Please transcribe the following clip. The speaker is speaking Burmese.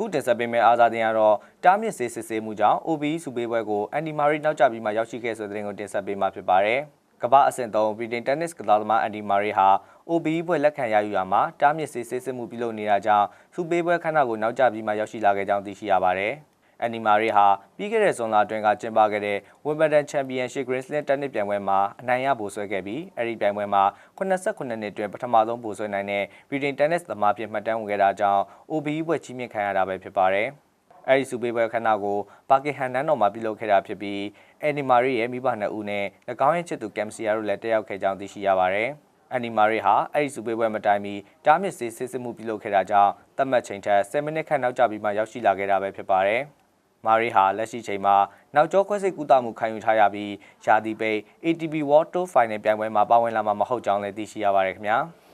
အခုတင်ဆက်ပေးမယ့်အားစားတင်ကတော့တားမြစ်စေးစစ်ဆေးမှုကြောင့် OBE စုပေးပွဲကိုအန်ဒီမာရီနောက်ကျပြီးမှရောက်ရှိခဲ့ဆိုတဲ့တင်ကိုတင်ဆက်ပေးမှာဖြစ်ပါတယ်။ကမ္ဘာအဆင့်3ဗြိတိန်တက်နစ်ကစားသမားအန်ဒီမာရီဟာ OBE ပွဲလက်ခံရယူရမှာတားမြစ်စေးစစ်ဆေးမှုပြုလုပ်နေတာကြောင့်စုပေးပွဲခဏကိုနောက်ကျပြီးမှရောက်ရှိလာခဲ့ကြောင်းသိရှိရပါတယ်။ အန်နီမာရီဟာပြီးခဲ့တဲ့ဇွန်လအတွင်းကကျင်းပခဲ့တဲ့ Wimbledon Championship Grand Slam တက်နစ်ပြိုင်ပွဲမှာအနိုင်ရဗိုလ်ဆွဲခဲ့ပြီးအဲဒီပြိုင်ပွဲမှာ89နှစ်အတွင်းပထမဆုံးဗိုလ်ဆွဲနိုင်တဲ့ Britain Tennis သမားဖြစ်မှတ်တမ်းဝင်ခဲ့တာကြောင့် OBE ဘွဲ့ချီးမြှင့်ခံရတာပဲဖြစ်ပါတယ်။အဲဒီစုပေးပွဲခဏကိုပါကင်ဟန်နန်တော်မှာပြုလုပ်ခဲ့တာဖြစ်ပြီးအန်နီမာရီရဲ့မိဘနှစ်ဦးနဲ့၎င်းရဲ့ချစ်သူကမ်စီယာတို့လည်းတက်ရောက်ခဲ့ကြောင်းသိရှိရပါတယ်။အန်နီမာရီဟာအဲ့ဒီစုပေးပွဲမတိုင်မီတားမြစ်စေးစစ်စစ်မှုပြုလုပ်ခဲ့တာကြောင့်တတ်မှတ်ချိန်ထက်10မိနစ်ခန့်နောက်ကျပြီးမှရောက်ရှိလာခဲ့တာပဲဖြစ်ပါတယ်။ မာရီဟာလက်ရှိချိန်မှာနောက်ကျောခွဲစိတ်ကူးတာမှုခံယူထားရပြီးယာဒီပိတ် ATP World Tour Final ပြိုင်ပွဲမှာပါဝင်လာမှာမဟုတ်ကြောင်းလည်းသိရှိရပါတယ်ခင်ဗျာ။